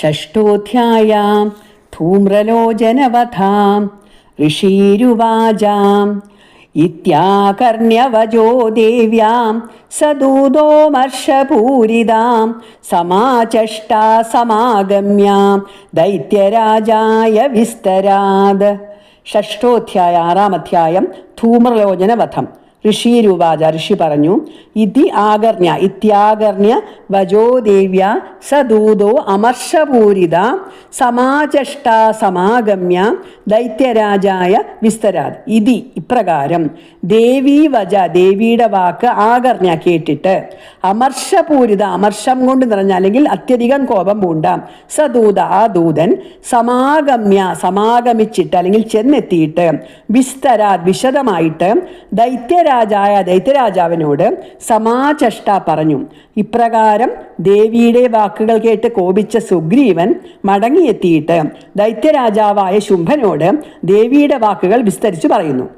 षष्ठोऽध्यायां धूम्रलोचनवधां ऋषीरुवाजाम् इत्याकर्ण्यवजो देव्यां स दूतोमर्षपूरितां समाचष्टा समागम्यां दैत्यराजाय विस्तराद् षष्ठोऽध्याय आरामध्यायं धूम्रलोचनवधम् ധൂമ്രലോചനവധം രൂപാച ഋഷി പറഞ്ഞു ഇതി ആകർണ്യ ഇത്യാകർണ്യ വജോ ദേവ്യ സദൂതോ അമർഷപൂരിത സമാചഷ്ട സമാഗമ്യ ദൈത്യരാജായ വിസ്തരാത് ഇതി ഇപ്രകാരം ദേവീ വജ ദേവിയുടെ വാക്ക് ആകർണ്യ കേട്ടിട്ട് അമർഷപൂരിത അമർഷം കൊണ്ട് നിറഞ്ഞ അല്ലെങ്കിൽ അത്യധികം കോപം പൂണ്ട സദൂത ആ ദൂതൻ സമാഗമ്യ സമാഗമിച്ചിട്ട് അല്ലെങ്കിൽ ചെന്നെത്തിയിട്ട് വിസ്തരാത് വിശദമായിട്ട് ദൈത്യരാജായ ദൈത്യരാജാവിനോട് സമാചഷ്ട പറഞ്ഞു ഇപ്രകാരം ദേവിയുടെ വാക്കുകൾ കേട്ട് കോപിച്ച സുഗ്രീവൻ മടങ്ങിയെത്തിയിട്ട് ദൈത്യരാജാവായ ശുംഭനോട് ദേവിയുടെ വാക്കുകൾ വിസ്തരിച്ചു പറയുന്നു.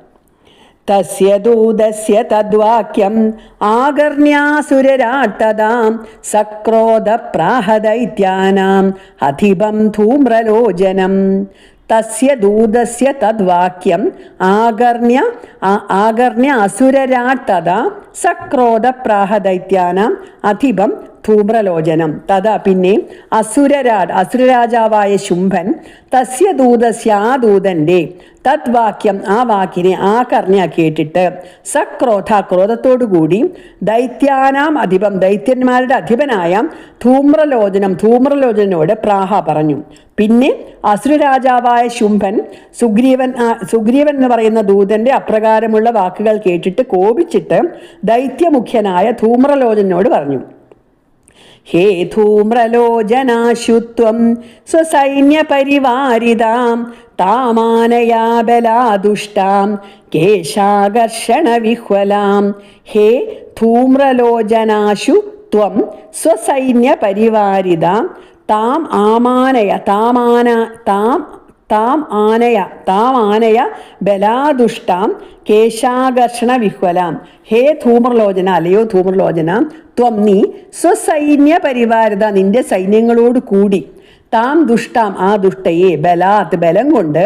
തസ്യ ദൂതസ്യ തദ്വാക്യം ആകർണ്യാസുരരാട്ടതാം സക്രോധ പ്രാഹദൈത്യാനാം അധിപം ധൂമ്രലോചനം. തസ്യ ദൂതസ്യ തദ്വാക്യം. ആകർണ്യ ആകർണ്യ അസുരരാട്ടത സക്രോധ പ്രാഹദൈത്യാനാം അധിപം ധൂമ്രലോചനം. തഥാ പിന്നെ അസുരരാ അസുരരാജാവായ ശുംഭൻ തസ്യ ദൂതസ്യ ആ ദൂതന്റെ. തദ്വാക്യം ആ വാക്കിനെ ആ കർണ്യ കേട്ടിട്ട് സക്രോധ ക്രോധത്തോടുകൂടി ദൈത്യാനാം അധിപം ദൈത്യന്മാരുടെ അധിപനായ ധൂമ്രലോചനം ധൂമ്രലോചനോട് പ്രാഹ പറഞ്ഞു. പിന്നെ അസുരരാജാവായ ശുംഭൻ സുഗ്രീവൻ സുഗ്രീവൻ എന്ന് പറയുന്ന ദൂതന്റെ അപ്രകാരമുള്ള വാക്കുകൾ കേട്ടിട്ട് കോപിച്ചിട്ട് ദൈത്യമുഖ്യനായ ധൂമ്രലോചനോട് പറഞ്ഞു. ഹേ ധൂമ്രലോചനാശുത്വം സ്വസൈന്യപരിവാരിതാം താമാനയാ ബലാദുഷ്ടാം കേശാകർഷണവിഹ്വലാം. ഹേ ധൂമ്രലോചനാശു ത്വം സ്വസൈന്യപരിവാരിതാം താം ആമാനയ താമാന താം താം ആനയ താം ആനയ ബലാദുഷ്ടാം കേശാകർഷണ വിഹ്വലാം. ഹേ ധൂമ്രലോചന അല്ലയോ ധൂമ്രലോചന ത്വം നീ സ്വസൈന്യ പരിവാരത നിന്റെ സൈന്യങ്ങളോട് കൂടി. താം ദുഷ്ടാം ആ ദുഷ്ടയെ ബലാത് ബലം കൊണ്ട്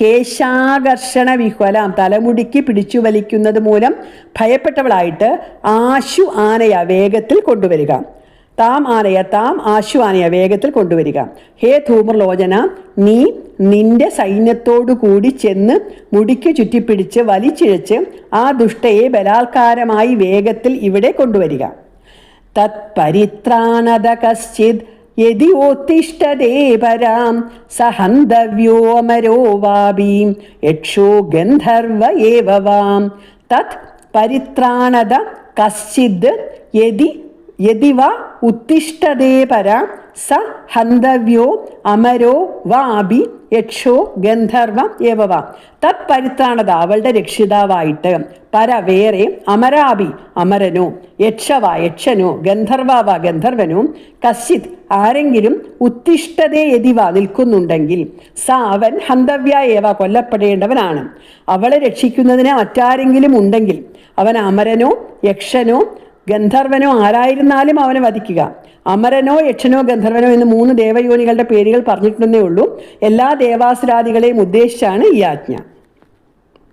കേശാകർഷണ വിഹ്വലാം തലമുടിക്ക് പിടിച്ചു വലിക്കുന്നത് മൂലം ഭയപ്പെട്ടവളായിട്ട് ആശു ആനയ വേഗത്തിൽ കൊണ്ടുവരിക. താം ആനയ താം ആശു ആനയ വേഗത്തിൽ കൊണ്ടുവരിക. ഹേ ധൂമ്രലോചന നീ നിന്റെ സൈന്യത്തോടു കൂടി ചെന്ന് മുടിക്ക് ചുറ്റിപ്പിടിച്ച് വലിച്ചിഴച്ച് ആ ദുഷ്ടയെ ബലാത്കാരമായി വേഗത്തിൽ ഇവിടെ കൊണ്ടുവരിക. തത്പരിത്രാണത കശ്ചിത് യതി ഓത്തിഷ്ടതേ പരാം സഹന്തവ്യോ അമരോ വാപീം യക്ഷോ ഗന്ധർവ ഏവവാം. തത് പരിത്രാണത കശ്ചിത് യതി യതി ഉത്തിഷ്ഠതേ പര സ ഹന്തവ്യോ അമരോ വാബി യക്ഷോ ഗന്ധർവ ഏവവ തത് പരിത്രാണത അവളുടെ രക്ഷിതാവായിട്ട്. പര വേറെ അമരാബി അമരനോ യക്ഷവ യക്ഷനോ ഗന്ധർവാവ ഗന്ധർവനോ കശ്ചിത് ആരെങ്കിലും ഉത്തിഷ്ഠതേ യതിവ നിൽക്കുന്നുണ്ടെങ്കിൽ സ അവൻ ഹന്തവ്യ ഏവ കൊല്ലപ്പെടേണ്ടവനാണ്. അവളെ രക്ഷിക്കുന്നതിന് മറ്റാരെങ്കിലും ഉണ്ടെങ്കിൽ അവൻ അമരനോ യക്ഷനോ ഗന്ധർവനോ ആരായിരുന്നാലും അവനെ വധിക്കുക. അമരനോ യക്ഷനോ ഗന്ധർവനോ എന്ന് മൂന്ന് ദേവയോനികളുടെ പേരുകൾ പറഞ്ഞിട്ടുണ്ടെന്നേ ഉള്ളൂ. എല്ലാ ദേവാസുരാദികളെയും ഉദ്ദേശിച്ചാണ് ഈ ആജ്ഞ.